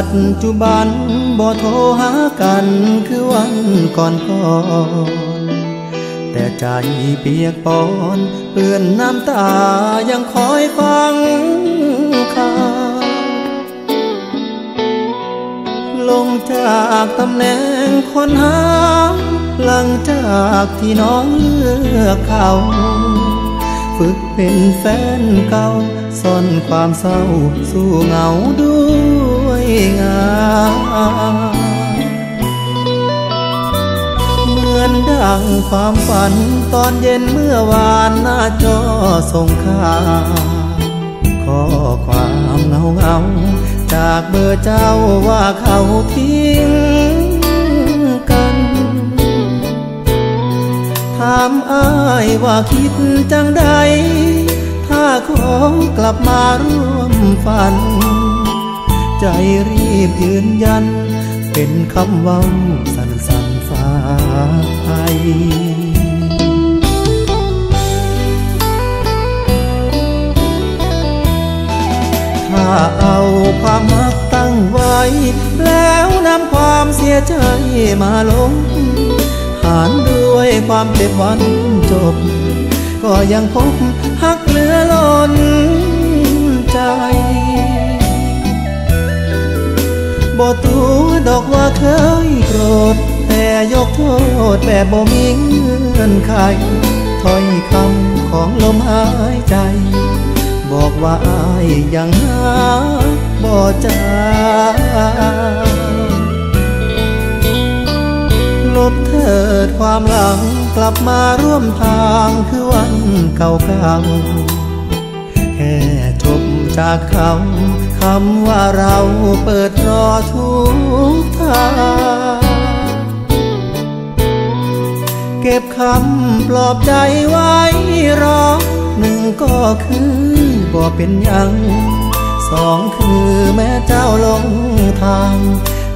ปัจจุบันบ่โทรหากันคือวันก่อนก่อนแต่ใจเปียกปอนเปื้อนน้ำตายังคอยฟังข่าวลงจากตำแหน่งคนหาหลังจากที่น้องเลือกเขาฝึกเป็นแฟนเก่าซ่อนความเศร้า สู้เหงาด้วย งานเหมือนดังความฝันตอนเย็นเมื่อวานหน้าจอส่งข่าวข้อความเงาเงาจากเบอร์เจ้าว่าเขาทิ้งกัน ถามอ้ายว่าคิดจังใด ถ้าขอกลับมาร่วมฝัน ใจรีบยืนยัน เป็นคำเว้าสันสันฟ้าไทยถ้าเอาความมักตั้งไว้ แล้วนำความเสียใจมาลง หารด้วยความเจ็บวันจบ ก็ยังพบหักเหลือล้นใจ บ่ตัวดอกว่าเคยโกรธ แต่ยกโทษแบบบ่มีเงื่อนไขถ้อยคำของลมหายใจ บอกว่าอายยังหาบ่จาลบเถิดความหลังกลับมาร่วมทางคือวันเก่าๆแค่ จากคำคำว่าเราเปิดรอทุกทางเก็บคำปลอบใจไว้รอหนึ่งก็คือบ่เป็นยังสองคือแม่เจ้าลงทาง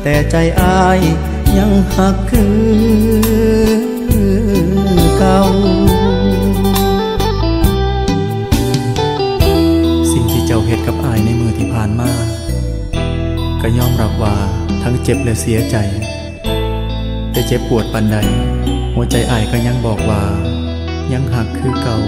แต่ใจอายยังหักคือเก่า จ้าเหตุกับอายในมือที่ผ่านมา ก็ยอมรับว่าทั้งเจ็บและเสียใจ แต่เจ็บปวดปันใด หัวใจอายก็ยังบอกว่า ยังหักคือเก่า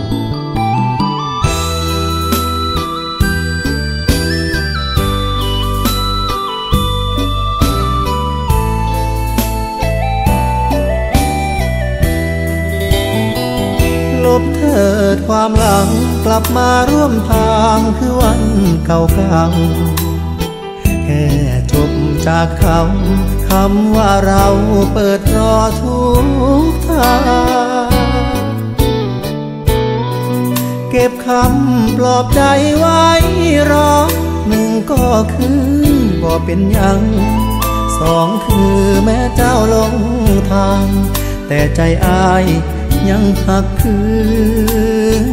ามหลังกลับมาร่วมทางคือวันเก่าๆแค่จบจากคำคำว่าเราเปิดรอทุกทางเก็บคำปลอบใจไว้รอหนึ่งก็คือบ่เป็นยังสองคือแม่เจ้าลงทาง แต่ใจอาย ยังหักคือ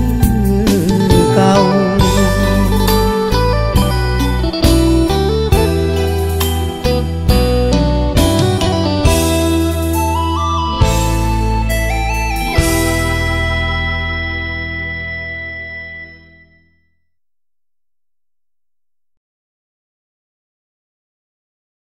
เก่า